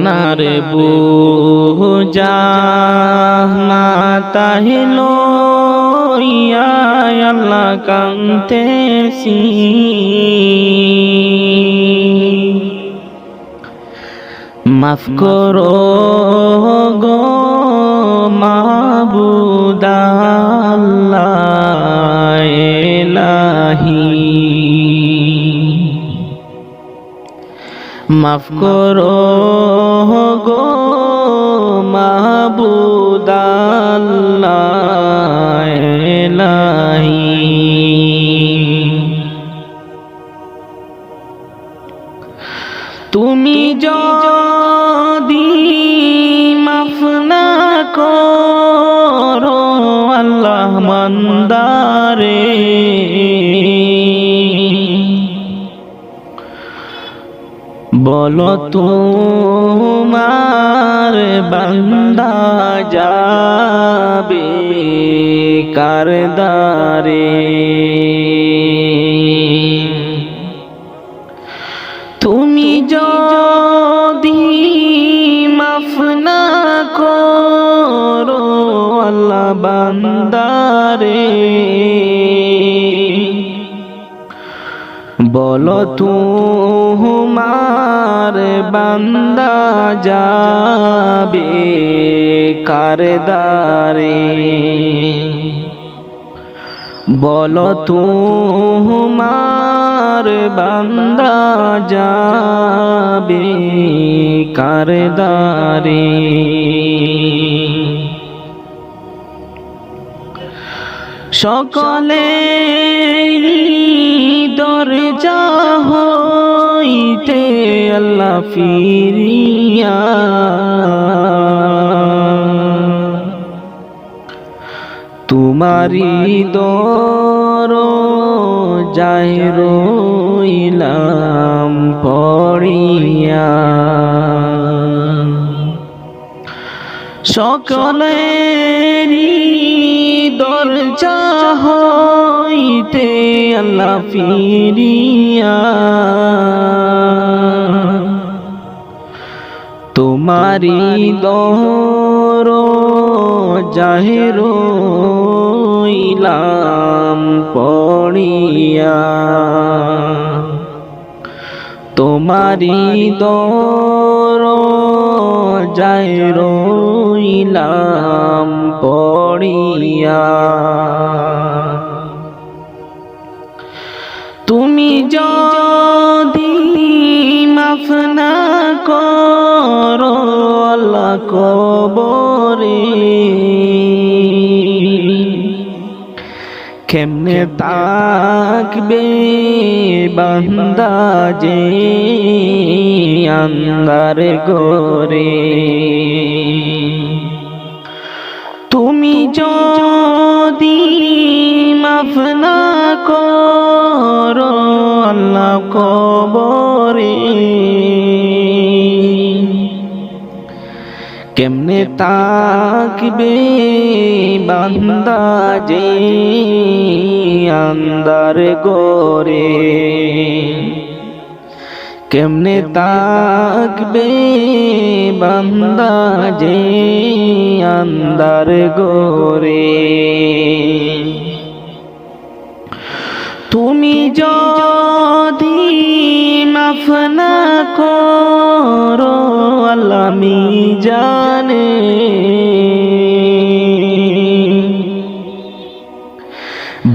সোনার বুজা মাতাহিল ইয়া আল্লাহ কান্তেছি মাফ করো গো মাবুদাল্লাহ এলাহি। মাফ করো তুমি যদি বলো তোমার বান্দা যাবে কারদারে তুমি যদি মাফ না করো আল্লাহ বান্দারে বলো তোমার বান্দা যাবে কারদারে। বলো তোমার বান্দা যাবে কারদারে। সকলে দরজা হইতে আল্লাহ ফিরিয়া। তোমারি দর যাই রইলাম পড়িয়া। সকলেরই দরজা হইতে আল্লাহ ফিরিয়া। তোমারি দর জাহের ইলাম পড়িয়া। তোমারি দর যায় রইলাম পড়িয়া। তুমি যদি মাফ না করো আল্লাহ কবরে। কেমনে তাকবে বান্দা যে আন্দার গোরে তুমি যদি মাফ না করো আল্লাহ কবরে। কেমনে তাকবে বান্দা যে আন্দার গোরে কেমনে তাকবে বান্দা যে আন্দার গোরে তুমি যদি মাফ না করো আল্লামি জানে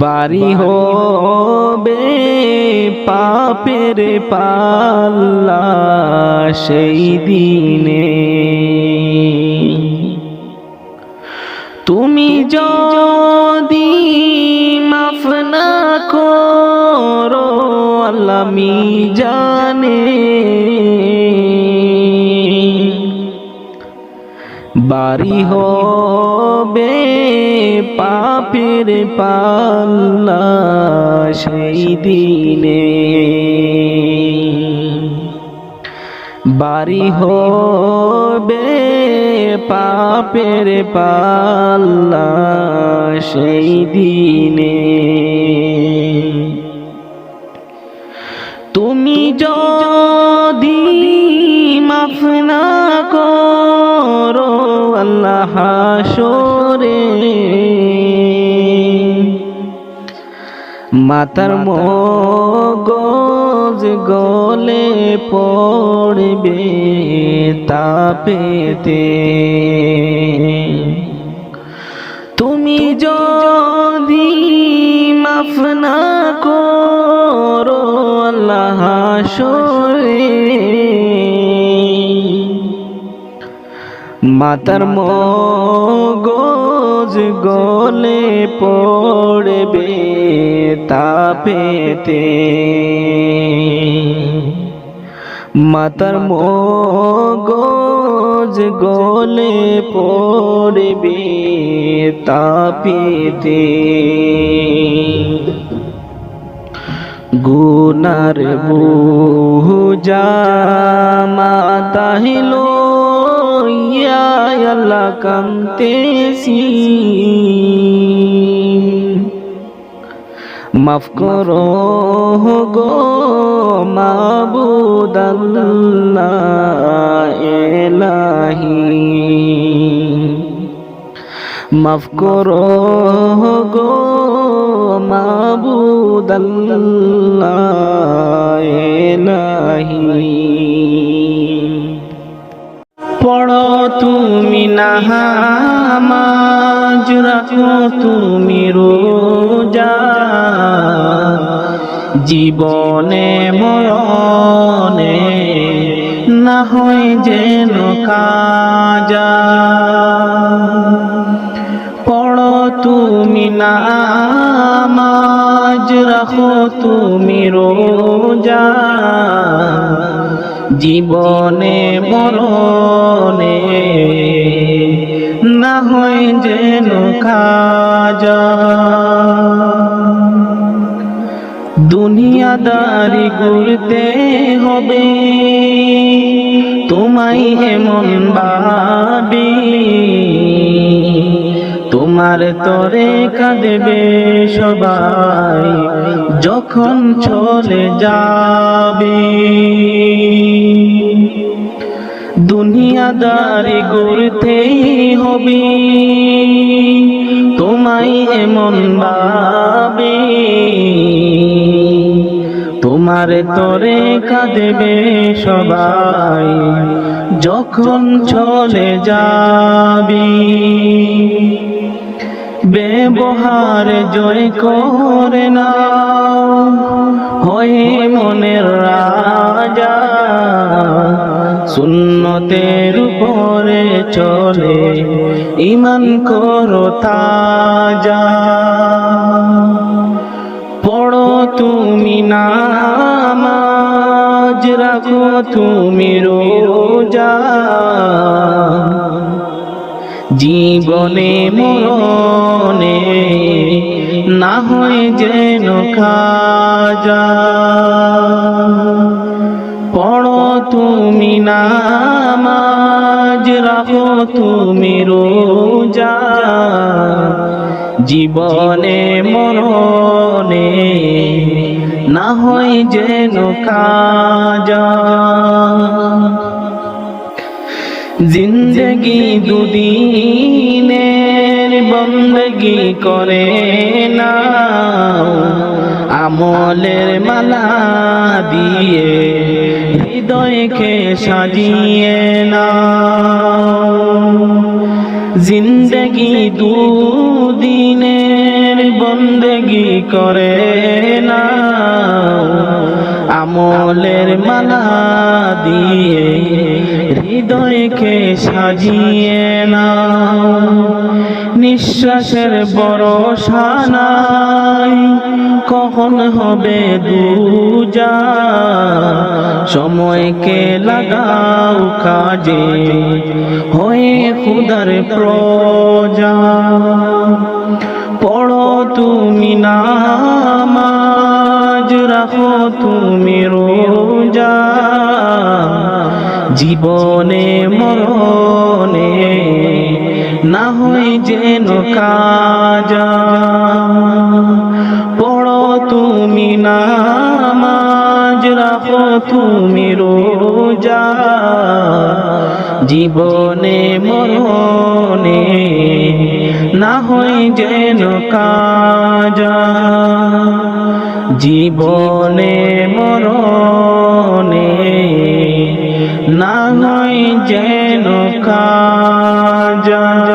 বাড়ি হবে পাপের পাল্লা সেই দিনে। তুমি যদি আল্লামি জানে। বাড়ি হবে পাপের পাল্লা সেই দিনে। বাড়ি হবে পাপের পাল্লা সেই দিনে। তুমি যদি মাফ না করো আল্লাহ হাসরে। মাতার মগজ গলে পড়বে তাপেতে। তুমি যদি মাফ না করো আল্লাহ হাসরে মাতার মগজ গলে পড়বে তাপেতে মাতার মগজ গলে পড়বে তাপেতে গুনার বুঝা মাতাহিলো আল্লাহ কান্তেছি মাফ করো গো মাবুদাল্লাহ এলাহি মাফ করো গো এলাহি পড়ো তুমি নামাজ রাখো তুমি রোজা। জীবনে মরণে না হয় যেন কাজা। নামাজ রাখো তুমি রোজা। জীবনে মরণে না হয় যেন কাজা দুনিয়াদারি ঘুরতে হবে, তোমায় এমন ভাবি। তোমার তরে কাঁদবে সবাই, যখন চলে যাবে। দুনিয়াদারি ঘুরতেই হবে, তোমায় এমন ভাবে। তোমার তরে কাঁদবে সবাই, যখন চলে যাবি। ব্যবহার জয় করে না হয়ে মনের রাজা, সুন্নতের উপরে চলে ইমান করো তাজা। পড়ো তুমি নামাজ, রাখো তুমি রোজা। জীবনে মরণে না হয় যেন পড়ো তুমি নামাজ, রাখো তুমি রোজা। জীবনে মরণে না হয় যেন কাজা জিন্দগি দুদিনের বন্দগি করে না আমলের মালা দিয়ে হৃদয়কে সাজিয়ে না জিন্দগি দুদিনের বন্দগি করে না আমলের মালা দিয়ে হৃদয়কে সাজিয়ে না নিঃশ্বাসের ভরসা নাই কখন হবে দুজা? সময়কে লাগাও কাজে, হয়ে খুদার প্রজা। পড়ো তুমি নামাজ, রাখো তুমি রোজা। জীবনে, মরণে, না হয় যেন কাজা। পড়ো তুমি নামাজ, রাখো তুমি রোজা। জীবনে, মরণে, না হয় যেন কাজা। জীবনে, মরণে না হয় যেন কাজা।